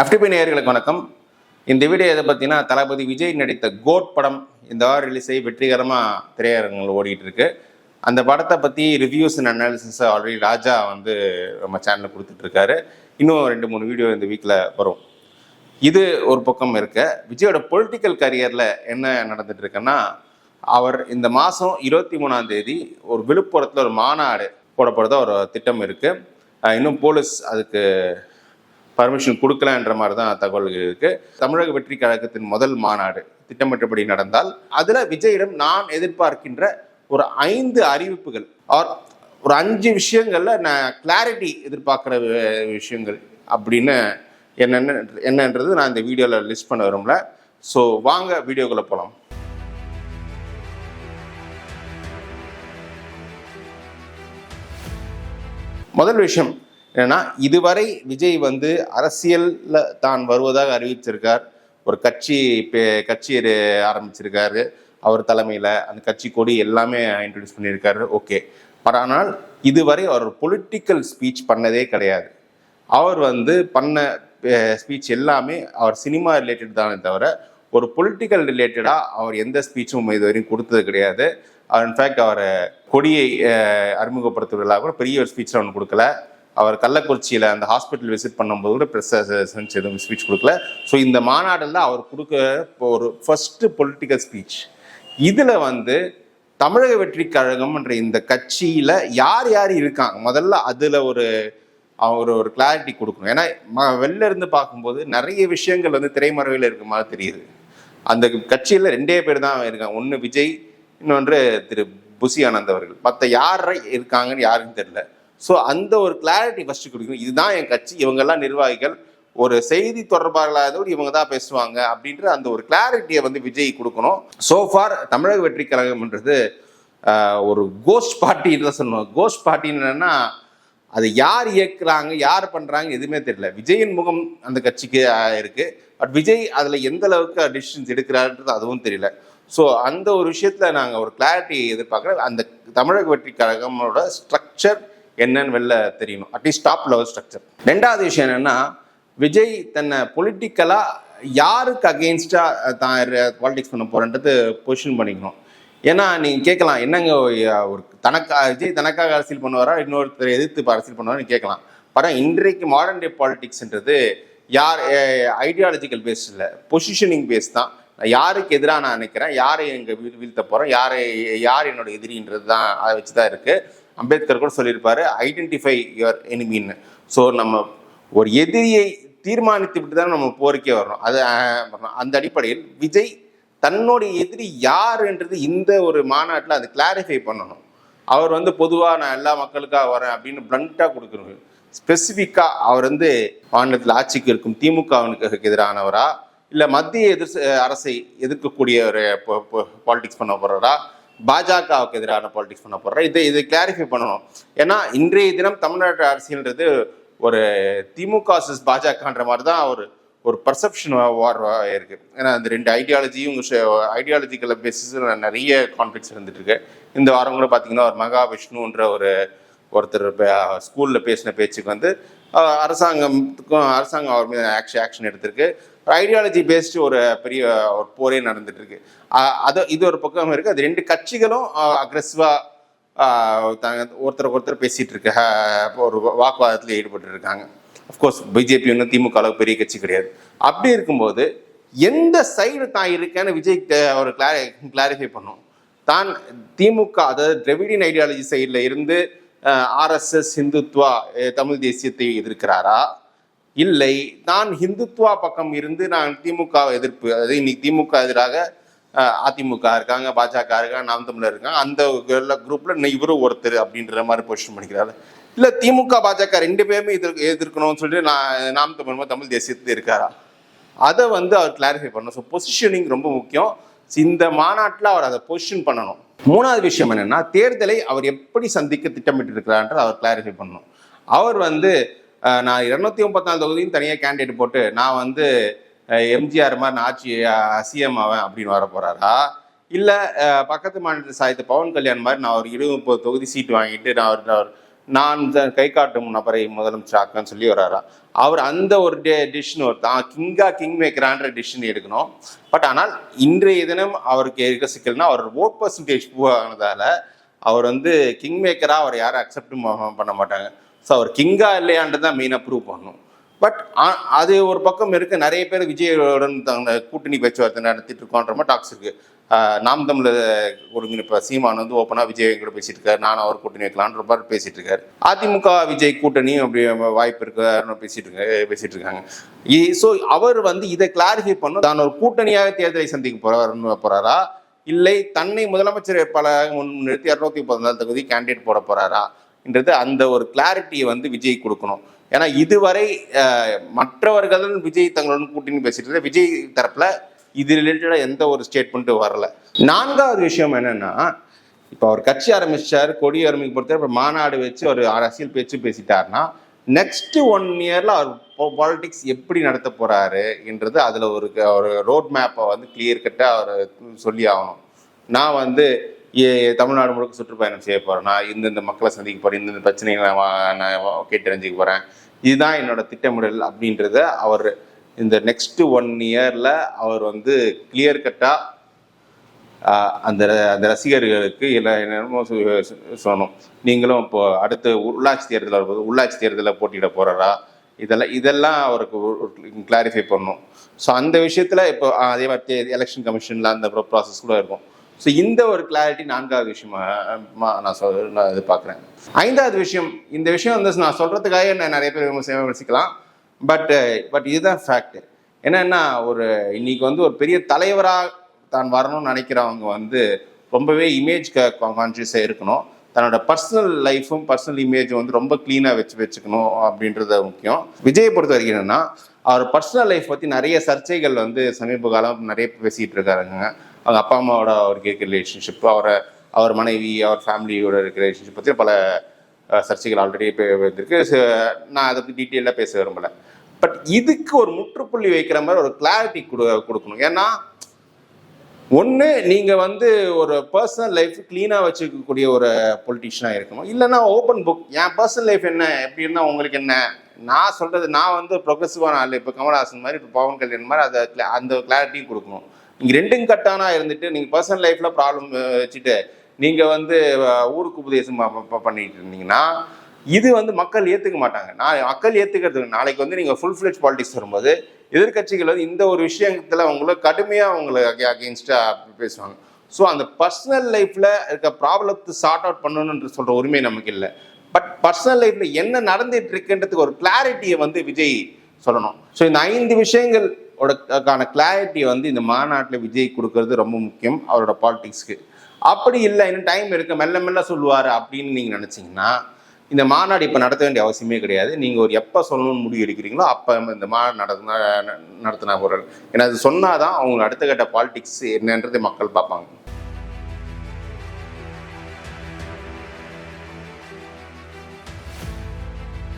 FTP நேயர்களுக்கு வணக்கம். இந்த வீடியோ எதை பற்றினா தளபதி விஜய் நடித்த கோட் படம் இந்த வாரம் ரிலீஸ் ஆகி வெற்றிகரமாக திரையரங்கில் ஓடிட்டு இருக்கு. அந்த படத்தை பற்றி reviews and analysis already Raja வந்து நம்ம சேனலில் கொடுத்துட்ருக்காரு இன்னும் ரெண்டு மூணு வீடியோ இந்த வீக்கில் வரும். இது ஒரு பக்கம் இருக்க. விஜயோட பொலிட்டிக்கல் கரியரில் என்ன நடந்துட்டு இருக்குன்னா அவர் இந்த மாதம் இருபத்தி மூணாம் தேதி ஒரு விழுப்புரத்தில் ஒரு மாநாடு போடப்படுறதா ஒரு திட்டம் இருக்குது இன்னும் போலீஸ் அதுக்கு பர்மிஷன் கொடுக்கலன்ற மாதிரி தான் தகவல்கள் இருக்குது தமிழக வெற்றி கழகத்தின் முதல் மாநாடு திட்டமிட்டபடி நடந்தால் அதில் விஜயிடம் நான் எதிர்பார்க்கின்ற ஒரு ஐந்து அறிவிப்புகள் ஆர் ஒரு அஞ்சு விஷயங்களில் நான் கிளாரிட்டி எதிர்பார்க்குற விஷயங்கள் அப்படின்னு என்னென்ன என்னன்றது நான் இந்த வீடியோவில் லிஸ்ட் பண்ண விரும்பல. ஸோ வாங்க வீடியோக்குள்ள போகலாம் முதல் விஷயம் என்னன்னா இதுவரை விஜய் வந்து அரசியலில் தான் வருவதாக அறிவிச்சிருக்கார் ஒரு கட்சி பே- கட்சி ஆரம்பிச்சிருக்காரு. அவர் தலைமையில் அந்த கட்சி கொடி எல்லாமே இன்ட்ரடியூஸ் பண்ணியிருக்காரு. ஓகே. பட் ஆனால் இதுவரை அவர் பொலிட்டிக்கல் ஸ்பீச் பண்ணதே கிடையாது. அவர் வந்து பண்ண ஸ்பீச் எல்லாமே அவர் சினிமா ரிலேட்டட் தானே தவிர ஒரு பொலிட்டிக்கல் ரிலேட்டடாக அவர் எந்த ஸ்பீச்சும் இது வரையும் கொடுத்தது கிடையாது. இன்ஃபேக்ட் அவர் கொடியை அறிமுகப்படுத்துவதெல்லாம் கூட பெரிய ஒரு ஸ்பீச்சில் ஒன்று கொடுக்கல. அவர் கள்ளக்குறிச்சியில் அந்த ஹாஸ்பிட்டல் விசிட் பண்ணும்போது கூட ப்ரெஸ் எதுவும் ஸ்பீச் கொடுக்கல. ஸோ இந்த மாநாட்டில் அவர் கொடுக்க ஒரு ஃபர்ஸ்ட் பொலிட்டிக்கல் ஸ்பீச் இதில் வந்து தமிழக வெற்றி கழகம்ன்ற இந்த கட்சியில் யார் யார் இருக்காங்க? முதல்ல அதில் ஒரு அவர் ஒரு கிளாரிட்டி கொடுக்கணும். ஏன்னா வெளில இருந்து பார்க்கும்போது நிறைய விஷயங்கள் வந்து திரைமறைவில் இருக்க மாதிரி தெரியுது. அந்த கட்சியில் ரெண்டே பேர் தான் இருக்காங்க. ஒன்று விஜய் இன்னொன்று திரு புசி ஆனந்த் அவர்கள். மற்ற யார் இருக்காங்கன்னு யாருன்னு தெரியல. ஸோ அந்த ஒரு கிளாரிட்டி ஃபஸ்ட்டு கொடுக்கணும். இதுதான் என் கட்சி. இவங்கெல்லாம் நிர்வாகிகள். ஒரு செய்தி தொடர்பாளர்களாதோடு இவங்க தான் பேசுவாங்க அப்படின்ற அந்த ஒரு கிளாரிட்டியை வந்து விஜய் கொடுக்கணும். சோஃபார் தமிழக வெற்றி கழகம்ன்றது ஒரு கோஸ்ட் பார்ட்டின்னு தான் சொல்லணும் கோஸ்ட் பார்ட்டின்னு என்னன்னா அது யார் இயக்குறாங்க யார் பண்ணுறாங்க எதுவுமே தெரியல. விஜயின் முகம் அந்த கட்சிக்கு ஆஹ், இருக்கு. பட் விஜய் அதில் எந்த அளவுக்கு டிசிஷன்ஸ் எடுக்கிறாருன்றது அதுவும் தெரியல. ஸோ அந்த ஒரு விஷயத்தில் நாங்கள் ஒரு கிளாரிட்டி எதிர்பார்க்குறோம். அந்த தமிழக வெற்றி கழகமோட ஸ்ட்ரக்சர் என்னன்னு வெளில தெரியணும் அட்லீஸ்ட் டாப் லெவல் ஸ்ட்ரக்சர் ரெண்டாவது விஷயம் என்னன்னா விஜய் தன்னை பொலிட்டிக்கலாக யாருக்கு அகெயின்ஸ்டாக தான் பாலிடிக்ஸ் பண்ண போறன்றது பொசிஷன் பண்ணிக்கணும். ஏன்னா நீங்கள் கேட்கலாம் என்னங்க ஒரு தனக்கா விஜய் தனக்காக அரசியல் பண்ணுவாரா இன்னொருத்தர் எதிர்த்து அரசியல் பண்ணுவாரா கேட்கலாம். படம் இன்றைக்கு மாடர்ன் டே பாலிடிக்ஸ்ன்றது யார் ஐடியாலஜிக்கல் பேஸ் இல்லை பொசிஷனிங் பேஸ் தான். யாருக்கு எதிராக நான் நினைக்கிறேன்? யாரை எங்கள் வீழ் வீழ்த்த போகிறோம் யாரை யார் என்னோட எதிரின்றது தான் அதை வச்சு தான் இருக்குது அம்பேத்கர் கூட சொல்லியிருப்பார் ஐடென்டிஃபை யுவர் எனிமின்னு ஸோ நம்ம ஒரு எதிரியை தீர்மானித்து விட்டு தான் நம்ம போருக்கே வரணும் அது வரணும். அந்த அடிப்படையில் விஜய் தன்னுடைய எதிரி யாருன்றது இந்த ஒரு மாநாட்டில் அது கிளாரிஃபை பண்ணணும். அவர் வந்து பொதுவாக நான் எல்லா மக்களுக்காக வரேன் அப்படின்னு பிளண்ட்டாக கொடுக்கணும். ஸ்பெசிஃபிக்காக அவர் வந்து மாநிலத்தில் ஆட்சிக்கு இருக்கும் திமுகவனுக்கு எதிரானவரா? இல்லை மத்திய எதிர் அரசை எதிர்க்கக்கூடிய ஒரு பாலிடிக்ஸ் பண்ண போறாரா பாஜகவுக்கு எதிரான பாலிடிக்ஸ் பண்ண போறாரா இதை இதை கிளாரிஃபை பண்ணணும். ஏன்னா இன்றைய தினம் தமிழ்நாட்டு அரசியல்ன்றது ஒரு திமுக சிஸ் பாஜகன்ற மாதிரி தான் ஒரு ஒரு பர்செப்ஷன் வார் இருக்கு. ஏன்னா அந்த ரெண்டு ஐடியாலஜியும் ஐடியாலஜிக்கல் பேசிஸில் நிறைய கான்ஃப்ளிக்ஸ் இருந்துட்டு இருக்கு இந்த வாரம் கூட பார்த்தீங்கன்னா ஒரு மகாவிஷ்ணுன்ற ஒரு ஒருத்தர் ஸ்கூலில் பேசின பேச்சுக்கு வந்து அரசாங்கத்துக்கும் அரசாங்கம் அவர் மீது ஆக்ஷன் ஆக்ஷன் எடுத்திருக்கு. ஐடியாலஜி பேஸ்டு ஒரு பெரிய ஒரு போரே நடந்துட்டு இருக்கு அது இது ஒரு பக்கம் இருக்கு. அது ரெண்டு கட்சிகளும் அக்ரெசிவா ஒருத்தருக்கு ஒருத்தர் பேசிட்டு இருக்க ஒரு வாக்குவாதத்தில் ஈடுபட்டு இருக்காங்க அஃப்கோர்ஸ் பிஜேபி ஒன்றும் திமுக அளவுக்கு பெரிய கட்சி கிடையாது. அப்படி இருக்கும்போது எந்த சைடு தான் இருக்கேன்னு விஜய் ஒரு அவர் கிளாரி கிளாரிஃபை பண்ணும். தான் திமுக அதாவது திராவிடியன் ஐடியாலஜி சைடில் இருந்து ஆர்எஸ்எஸ் ஹிந்துத்வா தமிழ் தேசியத்தை எதிர்க்கிறாரா? இல்லை நான் ஹிந்துத்வா பக்கம் இருந்து நான் திமுக எதிர்ப்பு அதாவது இன்னைக்கு திமுக எதிராக அதிமுக இருக்காங்க பாஜக இருக்காங்க நாம் தமிழர் இருக்காங்க அந்த குரூப்ல இவரும் ஒருத்தர் அப்படின்ற மாதிரி பொசிஷன் பண்ணிக்கிறாரு. இல்ல திமுக பாஜக ரெண்டு பேருமே எதிர் எதிர்க்கணும்னு சொல்லிட்டு நான் நாம் தமிழ் தமிழ் தேசியத்தில் இருக்காரா? அதை வந்து அவர் கிளாரிஃபை பண்ணணும். ஸோ பொசிஷனிங் ரொம்ப முக்கியம். இந்த மாநாட்டில் அவர் அதை பொசிஷன் பண்ணணும். மூணாவது விஷயம் என்னன்னா தேர்தலை அவர் எப்படி சந்திக்க திட்டமிட்டு இருக்கிறார்ன்றதை அவர் கிளாரிஃபை பண்ணணும். அவர் வந்து நான் இருநூத்தி முப்பத்தாலு தொகுதியும் தனியாக கேண்டிடேட் போட்டு நான் வந்து எம்ஜிஆர் மாதிரி நான் ஆட்சி சிஎம் ஆவேன் அப்படின்னு வர போறாரா? இல்லை பக்கத்து மாநிலத்தை சாய்த்த பவன் கல்யாண் மாதிரி நான் ஒரு இருபது முப்பது தொகுதி சீட் வாங்கிட்டு நான் ஒரு- நான் நான் கை காட்டும் நபரை முதலமைச்சராக்கன்னு சொல்லி வர்றாரா? அவர் அந்த ஒரு டிசிஷன் ஒரு தான் கிங்கா கிங் மேக்கரான்ற டிஷன் எடுக்கணும். பட் ஆனால் இன்றைய தினம் அவருக்கு இருக்க சிக்கல்னா அவர் ஓட் பர்சன்டேஜ் ஆனதால அவர் வந்து கிங் மேக்கராக அவர் யாரும் அக்செப்டும் பண்ண மாட்டாங்க. ஸோ அவர் கிங்கா இல்லையான்றது தான் மெயினாக ப்ரூவ் பண்ணணும் பட் அது ஒரு பக்கம் இருக்க. நிறைய பேர் விஜயோடன் தங்க கூட்டணி பேச்சுவார்த்தை நடத்திட்டு இருக்கோன்ற மாதிரி டாக்ஸ் இருக்கு. நாம் தமிழ் ஒருங்கிணைப்ப சீமான் வந்து ஓப்பனாக விஜய் கூட பேசிட்டு இருக்காரு. நானும் அவர் கூட்டணி வைக்கலான்ற மாதிரி பேசிட்டு இருக்காரு. அதிமுக விஜய் கூட்டணி அப்படி வாய்ப்பு இருக்கு. பேசிட்டு இருக்காங்க பேசிட்டு இருக்காங்க. ஸோ அவர் வந்து இதை கிளாரிஃபை பண்ணும். தான் ஒரு கூட்டணியாக தேர்தலை சந்திக்க போறாருன்னு போறாரா? இல்லை தன்னை முதலமைச்சர் வேட்பாளராக முன்னிறுத்தி இரநூத்தி பதினாலு தொகுதி கேண்டிடேட் போட போறாரா? என்றது அந்த ஒரு கிளாரிட்டியை வந்து விஜய் கொடுக்கணும். ஏன்னா இதுவரை மற்றவர்களும் விஜய் தங்களுடன் கூட்டணி பேசிட்டு விஜய் தரப்புல இது ரிலேட்டடாக எந்த ஒரு ஸ்டேட்மெண்ட்டும் வரல. நான்காவது விஷயம் என்னன்னா இப்போ அவர் கட்சி ஆரம்பிச்சார் கொடி ஆரம்பிக்க பொறுத்தவரை இப்போ மாநாடு வச்சு ஒரு அரசியல் பேச்சு பேசிட்டார்னா நெக்ஸ்ட் ஒன் இயர்ல அவர் பாலிடிக்ஸ் எப்படி நடத்த போறாரு என்றது அதுல ஒரு ஒரு ரோட் மேப்பை வந்து கிளியர் கட்டாக அவர் சொல்லி ஆகணும். நான் வந்து தமிழ்நாடு முழுக்க சுற்றுப்பயணம் செய்ய போகிறேன் நான் இந்தந்த மக்களை சந்திக்க போகிறேன் இந்தந்த பிரச்சனைகளை நான் கேட்டு தெரிஞ்சுக்க போகிறேன் இதுதான் என்னோட திட்டமிடல் அப்படின்றத அவர் இந்த நெக்ஸ்ட் ஒன் இயரில் அவர் வந்து கிளியர் கட்டாக அந்த அந்த ரசிகர்களுக்கு இல்லை என்னமோ சொல்லணும் நீங்களும் இப்போ அடுத்து உள்ளாட்சி தேர்தல் வரும்போது உள்ளாட்சி தேர்தலில் போட்டியிட போகிறாரா இதெல்லாம் இதெல்லாம் அவருக்கு கிளாரிஃபை பண்ணணும். ஸோ அந்த விஷயத்தில் இப்போ அதே மாதிரி எலெக்ஷன் கமிஷனில் அந்த ப்ராசஸ் கூட இருக்கும். ஸோ இந்த ஒரு கிளாரிட்டி நான்காவது விஷயமா நான் சொல் நான் எதிர்பார்க்குறேன் ஐந்தாவது விஷயம் இந்த விஷயம் வந்து நான் சொல்கிறதுக்காக நான் நிறைய பேர் விமர்சி- விமர்சிக்கலாம் பட் பட் இதுதான் ஃபேக்ட் என்னன்னா ஒரு இன்னைக்கு வந்து ஒரு பெரிய தலைவராக தான் வரணும்னு நினைக்கிறவங்க வந்து ரொம்பவே இமேஜ் கான்சியஸாக இருக்கணும். தன்னோட பர்சனல் லைஃப்பும் பர்சனல் இமேஜும் வந்து ரொம்ப க்ளீனாக வச்சு வச்சுக்கணும் அப்படின்றது முக்கியம். விஜயை பொறுத்த வரைக்கும் என்னன்னா அவர் பர்சனல் லைஃப் பற்றி நிறைய சர்ச்சைகள் வந்து சமீப காலம் நிறைய பேசிகிட்டு இருக்காருங்க. அவங்க அப்பா அம்மாவோட அவருக்கு இருக்கிற ரிலேஷன்ஷிப் அவரை அவர் மனைவி அவர் ஃபேமிலியோட இருக்கிற ரிலேஷன்ஷிப் பற்றி பல சர்ச்சைகள் ஆல்ரெடி வந்திருக்கு. நான் அதை பற்றி டீட்டெயிலாக பேச விரும்பலை. பட் இதுக்கு ஒரு முற்றுப்புள்ளி வைக்கிற மாதிரி ஒரு கிளாரிட்டி கொடு கொடுக்கணும். ஏன்னா ஒன்று நீங்கள் வந்து ஒரு பர்சனல் லைஃப் க்ளீனாக வச்சுக்கக்கூடிய ஒரு பொலிட்டிஷியனாக இருக்கணும். இல்லைன்னா ஓப்பன் புக் என் பர்சனல் லைஃப் என்ன? எப்படி இருந்தால் உங்களுக்கு என்ன? நான் சொல்கிறது நான் வந்து ப்ரொக்ரெசிவான ஆள். இப்போ கமல்ஹாசன் மாதிரி இப்போ பவன் கல்யாண் மாதிரி அதை அந்த கிளாரிட்டியும் கொடுக்கணும். நீங்கள் ரெண்டும் கட்டானா இருந்துட்டு நீங்கள் பர்சனல் லைஃப்பில் ப்ராப்ளம் வச்சுட்டு நீங்கள் வந்து ஊருக்கு உபதேசம் பண்ணிட்டு இருந்தீங்கன்னா இது வந்து மக்கள் ஏற்றுக்க மாட்டாங்க. நான் மக்கள் ஏற்றுக்கிறதுக்கு நாளைக்கு வந்து நீங்கள் ஃபுல் ஃப்ளெஜ் பாலிடிக்ஸ் வரும்போது எதிர்க்கட்சிகள் வந்து இந்த ஒரு விஷயத்தில் அவங்கள கடுமையாக அவங்கள அகெயின்ஸ்டாக பேசுவாங்க. ஸோ அந்த பர்சனல் லைஃப்பில் இருக்க ப்ராப்ளத்தை சார்ட் அவுட் பண்ணணுன்ற சொல்கிற உரிமை நமக்கு இல்லை. பட் பர்சனல் லைஃப்பில் என்ன நடந்துட்டு இருக்குன்றதுக்கு ஒரு கிளாரிட்டியை வந்து விஜய் சொல்லணும். ஸோ இந்த ஐந்து விஷயங்கள் விஷயங்களோட கிளாரிட்டியை வந்து இந்த மாநாட்டில் விஜய் கொடுக்கறது ரொம்ப முக்கியம் அவரோட பாலிடிக்ஸ்க்கு அப்படி இல்லை இன்னும் டைம் இருக்குது மெல்ல மெல்ல சொல்லுவார் அப்படின்னு நீங்கள் நினச்சிங்கன்னா இந்த மாநாடு இப்போ நடத்த வேண்டிய அவசியமே கிடையாது. நீங்கள் ஒரு எப்போ சொல்லணும்னு முடிவு எடுக்கிறீங்களோ அப்போ இந்த மாநாடு நடத்தினா நடத்தினா ஒரு ஏன்னா அது சொன்னால் தான் அவங்க அடுத்த கட்ட பாலிடிக்ஸ் என்னன்றதை மக்கள் பார்ப்பாங்க.